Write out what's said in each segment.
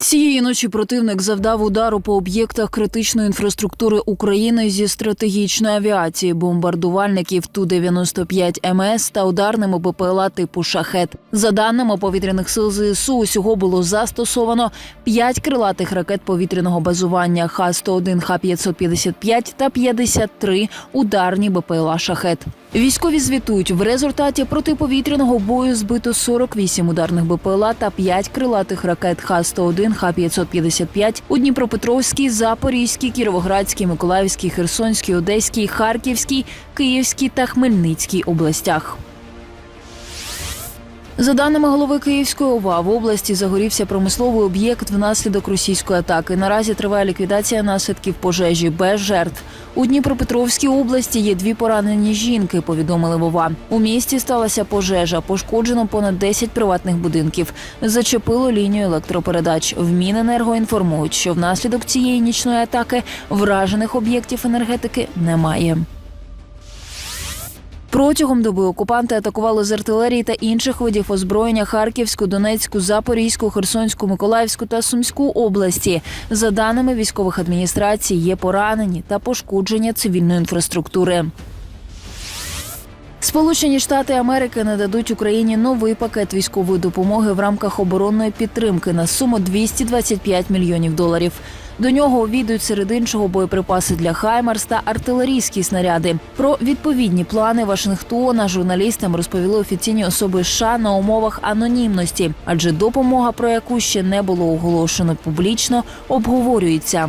Цієї ночі противник завдав удару по об'єктах критичної інфраструктури України зі стратегічної авіації, бомбардувальників Ту-95 МС та ударними БПЛА типу Шахет. За даними повітряних сил ЗСУ, усього було застосовано 5 крилатих ракет повітряного базування Х-101, Х-555 та 53 ударні БПЛА Шахет. Військові звітують, в результаті протиповітряного бою збито 48 ударних БПЛА та 5 крилатих ракет Х-101, Х-555 у Дніпропетровській, Запорізькій, Кіровоградській, Миколаївській, Херсонській, Одеській, Харківській, Київській та Хмельницькій областях. За даними голови Київської ОВА, в області загорівся промисловий об'єкт внаслідок російської атаки. Наразі триває ліквідація наслідків пожежі без жертв. У Дніпропетровській області є дві поранені жінки. Повідомили вова. У місті сталася пожежа. Пошкоджено понад 10 приватних будинків. Зачепило лінію електропередач. В Міненерго інформують, що внаслідок цієї нічної атаки вражених об'єктів енергетики немає. Протягом доби окупанти атакували з артилерії та інших видів озброєння Харківську, Донецьку, Запорізьку, Херсонську, Миколаївську та Сумську області. За даними військових адміністрацій, є поранені та пошкодження цивільної інфраструктури. Сполучені Штати Америки нададуть Україні новий пакет військової допомоги в рамках оборонної підтримки на суму 225 мільйонів доларів. До нього увійдуть серед іншого боєприпаси для Хаймарс та артилерійські снаряди. Про відповідні плани Вашингтона журналістам розповіли офіційні особи США на умовах анонімності, адже допомога, про яку ще не було оголошено публічно, обговорюється.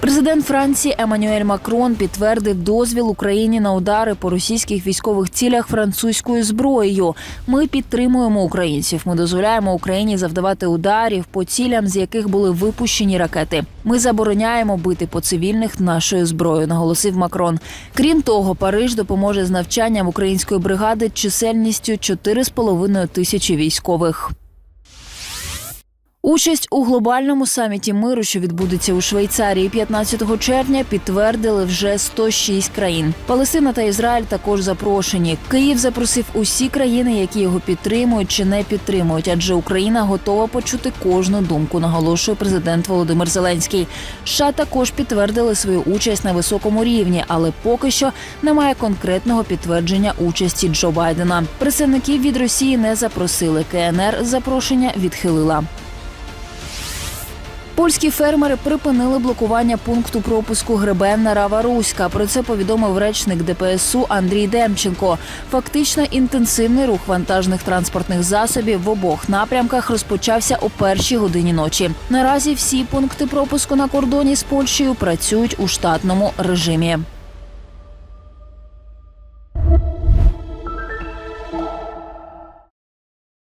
Президент Франції Еммануель Макрон підтвердив дозвіл Україні на удари по російських військових цілях французькою зброєю. Ми підтримуємо українців. Ми дозволяємо Україні завдавати ударів по цілям, з яких були випущені ракети. Ми забороняємо бити по цивільних нашою зброєю, наголосив Макрон. Крім того, Париж допоможе з навчанням української бригади чисельністю 4,5 тисячі військових. Участь у глобальному саміті миру, що відбудеться у Швейцарії 15 червня, підтвердили вже 106 країн. Палестина та Ізраїль також запрошені. Київ запросив усі країни, які його підтримують чи не підтримують, адже Україна готова почути кожну думку. Наголошує президент Володимир Зеленський. США також підтвердили свою участь на високому рівні, але поки що немає конкретного підтвердження участі Джо Байдена. Представників від Росії не запросили. КНР запрошення відхилила. Польські фермери припинили блокування пункту пропуску Гребенна Рава Руська. Про це повідомив речник ДПСУ Андрій Демченко. Фактично інтенсивний рух вантажних транспортних засобів в обох напрямках розпочався о першій годині ночі. Наразі всі пункти пропуску на кордоні з Польщею працюють у штатному режимі.